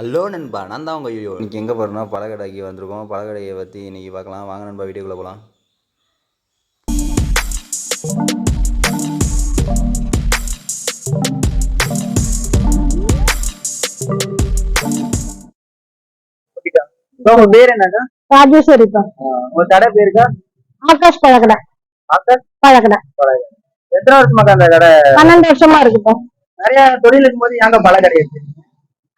Hello நண்பா நான் தான் உங்கள் ஐயோ இன்றைக்கி எங்கே போகிறோம்னா பழக்கடைக்கு வந்திருக்கோம். பழக்கடையை பற்றி இன்றைக்கி பார்க்கலாம். வாங்க நண்பா வீடியோக்குள்ளே போகலாம் உங்க பேர் என்னக்கா ராஜேஸ்வரிப்பா உங்க கடை பேருக்கா? ஆகாஷ் பழக்கடை ஆகாஷ் பழக்கடை எத்தனை வருஷமாக்கா அந்த கடை? பன்னெண்டு வருஷமா இருக்குப்பா. நிறைய தொழில் இருக்கும்போது ஏங்க பல கடை இருக்கு?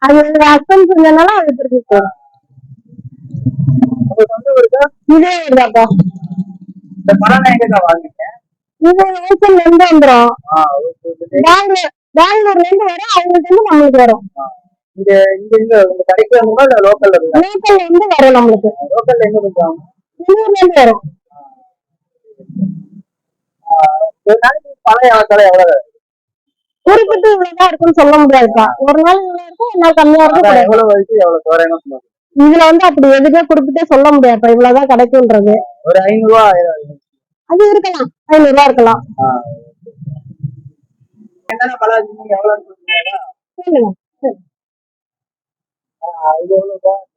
அது எங்க ஹஸ்பண்ட் செஞ்சனால அது திருப்பி ஊருக்கா இதே வருதாப்பா இந்த பழம் எங்கக்கா வாங்குறீங்க இது நேசன்ல இருந்து வந்துரும். பெங்களூர் பெங்களூர்ல இருந்து வரும் அவங்கள்ட்ட இருந்து நம்மளுக்கு வரும். இங்க இங்க இங்க உங்க கடைக்கு வரணுமா இல்ல லோக்கல்ல இருந்தா நேசன்ல இருந்து வரும் நம்மளுக்கு. லோக்கல்ல எங்க கொஞ்சம் வெளியூர்ல இருந்து வரும். ஒரு நாளைக்கு எவ்வளவு கடை எவ்வளவு குறிப்பிட்டு இவ்வளவுதான் இருக்கும்னு சொல்ல முடியாதுப்பா. ஒரு நாள் இவ்வளவு இருக்கும் ஒரு நாள் கம்மியா இருக்கும். இதுல வந்து அப்படி எதுவுமே குறிப்பிட்டே சொல்ல முடியாதுப்பா. இவ்வளவுதான் கிடைக்கும்ன்றது. ஒரு ஐநூறு ரூபா அது இருக்கலாம். ஐநூறு ரூபா இருக்கலாம்.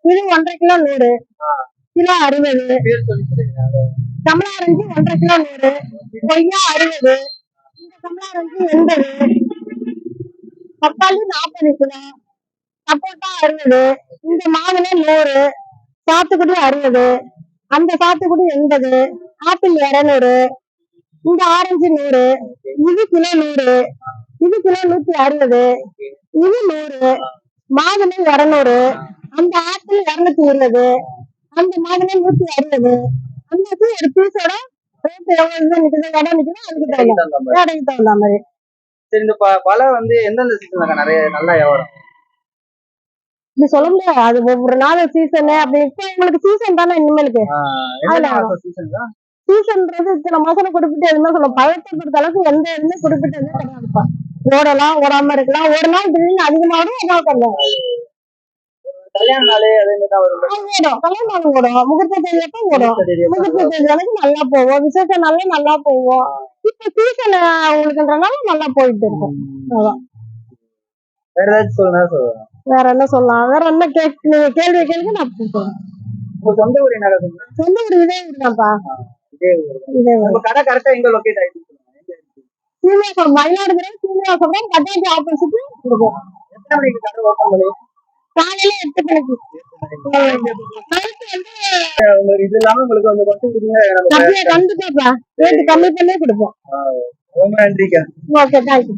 இது ஒன்றரை கிலோ நூறு. கிலோ அறுபது. கமலா ஆரஞ்சு ஒன்றரை கிலோ நூறு. கொய்யா அறுபது. இந்த கமலா ஆரஞ்சு எண்பது. தக்காளி நாற்பது கிலோ சப்போட்டா அறுபது இந்த மாதுளை நூறு சாத்துக்குடி அறுபது அந்த சாத்துக்குடி எண்பது ஆப்பிள் இரநூறு இந்த ஆரஞ்சு நூறு இது கிலோ நூறு இது கிலோ நூத்தி அறுபது இது நூறு மாதுளை இரநூறு அந்த ஆப்பிள் இரநூத்தி இருபது அந்த மாதுளை நூத்தி அறுபது அந்த ஒரு பீஸோட ரேட் எவ்வளவு நிக்குது கடை நிக்குதோ அதுக்கு தகுந்த கடைக்கு தகுந்த மாதிரி. சரி இந்த ப- பழம் வந்து எந்தெந்த சீசன்ல நிறைய நல்லா வியாபாரம்? இது சொல்ல முடியாது. அது ஒவ்வொரு நாள் சீசனு அப்படி இப்ப உங்களுக்கு சீசன் தானே இனிமேலுக்கு? என்னென்ன அதுல மாசம் சீசன் தான் சீசன்ன்றது இத்தனை மாசம் குறிப்பிட்டு எதுவுமே சொல்ல பழத்தை பொறுத்த அளவுக்கு எந்த எதுவுமே குறிப்பிட்டு எதுவும் கிடையாதுப்பா ஓடலாம் ஓடாம இருக்கலாம். ஒரு நாள் திடீர்னு அதிகமாகும் ஒரு நாள் கொஞ்சம் கல்யாண நாளே ஓடும். கல்யாணம் நாள் ஓடும். முகூர்த்த தேதியப்ப ஓடும். முகூர்த்த தேதி வரைக்கும் நல்லா போவோம். விசேஷ நாள்ல நல்லா போவோம். இப்ப சீசன் உங்களுக்குன்றனால நல்லா போயிட்டு இருக்கும் அதான். வேற ஏதாச்சும் சொல்லுங்க சொல்லுங்க. வேற என்ன சொல்லலாம்? வேற என்ன கேக் நீங்க கேள்வி கேளுங்க நான் சொல்றேன். உங்க சொந்த ஊர் என்ன சொந்த ஊர் இதே ஊர் இதே ஊர் கடை கரெக்டா எங்க லொகேட் இருக்கு? சீனிவாசம் மயிலாடுதுறை சீனிவாசபுரம் கட்டாயத்து ஆப்போசிட் இருக்கும் எத்தனை மணிக்கு கடை ஓப்பன் பண்ணி? காலையில எட்டு மணிக்கு வந்து இது இல்லாம உங்களுக்கு கொஞ்சம் கொண்டு கொடுங்க. கண்டிப்பாப்பா ரேட்டு கம்மி பண்ணி கொடுப்போம். ரொம்ப நன்றிக்கா. Okay thank you